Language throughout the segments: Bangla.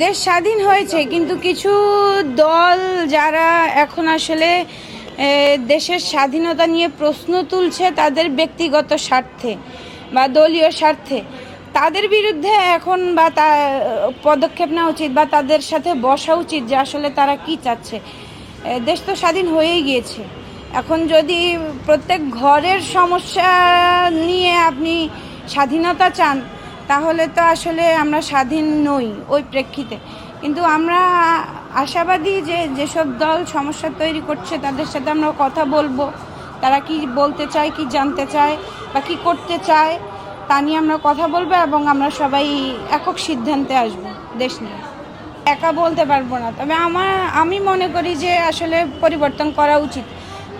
দেশ স্বাধীন হয়েছে, কিন্তু কিছু দল যারা এখন আসলে দেশের স্বাধীনতা নিয়ে প্রশ্ন তুলছে তাদের ব্যক্তিগত স্বার্থে বা দলীয় স্বার্থে। তাদের বিরুদ্ধে এখন বা তা, পদক্ষেপ নেওয়া উচিত বা তাদের সাথে বসা উচিত যে আসলে তারা কি চাচ্ছে। দেশ তো স্বাধীন হয়েই গিয়েছে। এখন যদি প্রত্যেক ঘরের সমস্যা নিয়ে আপনি স্বাধীনতা চান তাহলে তো আসলে আমরা স্বাধীন নই ওই প্রেক্ষিতে। কিন্তু আমরা আশাবাদী যে যেসব দল সমস্যা তৈরি করছে, তাদের সাথে আমরা কথা বলব। তারা কি বলতে চায়, কি জানতে চায় বা কি করতে চায়, তা নিয়ে আমরা কথা বলব এবং আমরা সবাই একক সিদ্ধান্তে আসব দেশ নিয়ে। একা বলতে পারব না। তবে আমার, আমি মনে করি যে আসলে পরিবর্তন করা উচিত।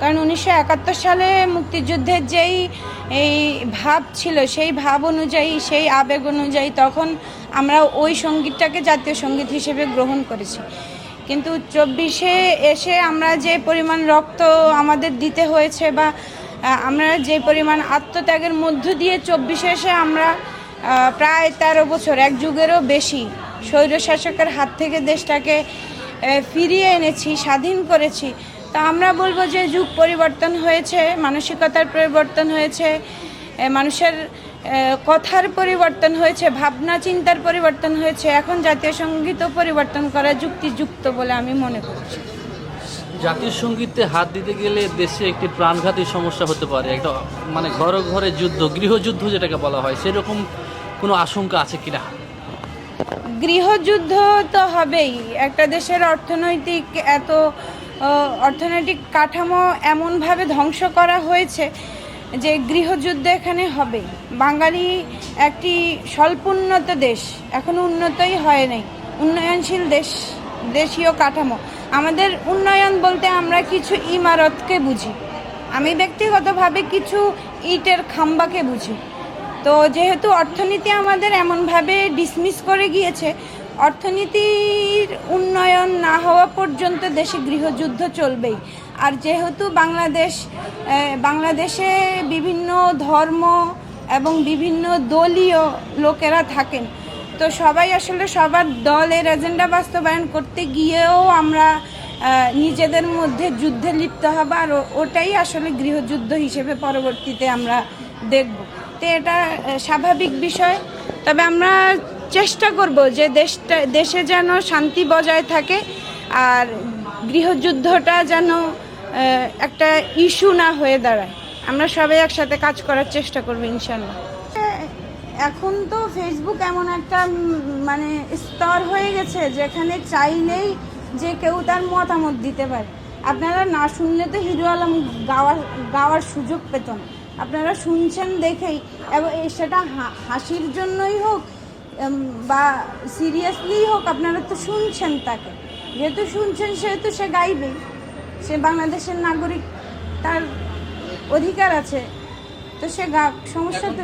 কারণ উনিশশো একাত্তর সালে মুক্তিযুদ্ধের যেই, এই ভাব ছিল, সেই ভাব অনুযায়ী, সেই আবেগ অনুযায়ী তখন আমরা ওই সঙ্গীতটাকে জাতীয় সংগীত হিসেবে গ্রহণ করেছি। কিন্তু চব্বিশে এসে আমরা যে পরিমাণ রক্ত আমাদের দিতে হয়েছে বা আমরা যে পরিমাণ আত্মত্যাগের মধ্য দিয়ে চব্বিশে এসে আমরা প্রায় তেরো বছর, এক যুগেরও বেশি স্বৈরশাসকের হাত থেকে দেশটাকে ফিরিয়ে এনেছি, স্বাধীন করেছি তা আমরা বলব যে যুগ পরিবর্তন হয়েছে মানসিকতার পরিবর্তন হয়েছে মানুষের কথার পরিবর্তন হয়েছে ভাবনা চিন্তার পরিবর্তন হয়েছে এখন জাতীয় সঙ্গীতও পরিবর্তন করা যুক্তিযুক্ত বলে আমি মনে করছি। জাতীয় সঙ্গীতে হাত দিতে গেলে দেশে একটি প্রাণঘাতী সমস্যা হতে পারে একটা মানে ঘরে ঘরে যুদ্ধ গৃহযুদ্ধ যেটাকে বলা হয় সেরকম কোনো আশঙ্কা আছে কিনা? গৃহযুদ্ধ তো হবেই একটা দেশের অর্থনৈতিক এত অর্থনৈতিক কাঠামো এমনভাবে ধ্বংস করা হয়েছে যে গৃহযুদ্ধ এখানে হবে। বাঙালি একটি স্বল্পোন্নত দেশ, এখনও উন্নতই হয় নাই। উন্নয়নশীল দেশ, দেশীয় কাঠামো। আমাদের উন্নয়ন বলতে আমরা কিছু ইমারতকে বুঝি। আমি ব্যক্তিগতভাবে কিছু ইটের খাম্বাকে বুঝি। তো যেহেতু অর্থনীতি আমাদের এমনভাবে ডিসমিস করে গিয়েছে অর্থনীতির উন্নয়ন না হওয়া পর্যন্ত দেশে গৃহযুদ্ধ চলবেই। আর যেহেতু বাংলাদেশ বাংলাদেশে বিভিন্ন ধর্ম এবং বিভিন্ন দলীয় লোকেরা থাকেন, তো সবাই আসলে সবার দলের এজেন্ডা বাস্তবায়ন করতে গিয়েও আমরা নিজেদের মধ্যে যুদ্ধে লিপ্ত হব আর ওটাই আসলে গৃহযুদ্ধ হিসেবে পরবর্তীতে আমরা দেখব। তো এটা স্বাভাবিক বিষয়। তবে আমরা চেষ্টা করব যে দেশটা, দেশে যেন শান্তি বজায় থাকে আর গৃহযুদ্ধটা যেন একটা ইস্যু না হয়ে দাঁড়ায়। আমরা সবাই একসাথে কাজ করার চেষ্টা করব ইনশাল্লাহ এখন তো ফেসবুক এমন একটা মানে স্তর হয়ে গেছে যেখানে চাইলেই যে কেউ তার মতামত দিতে পারে। আপনারা না শুনলে তো হিরো আলম গাওয়ার গাওয়ার সুযোগ পেত আপনারা শুনছেন দেখেই, এবং সেটা হাসির জন্যই হোক বা সিরিয়াসলি হোক আপনারা তো শুনছেন তাকে। যেহেতু শুনছেন সেহেতু সে গাইবেই সে বাংলাদেশের নাগরিক তার অধিকার আছে। তো সে গা সমস্যা তো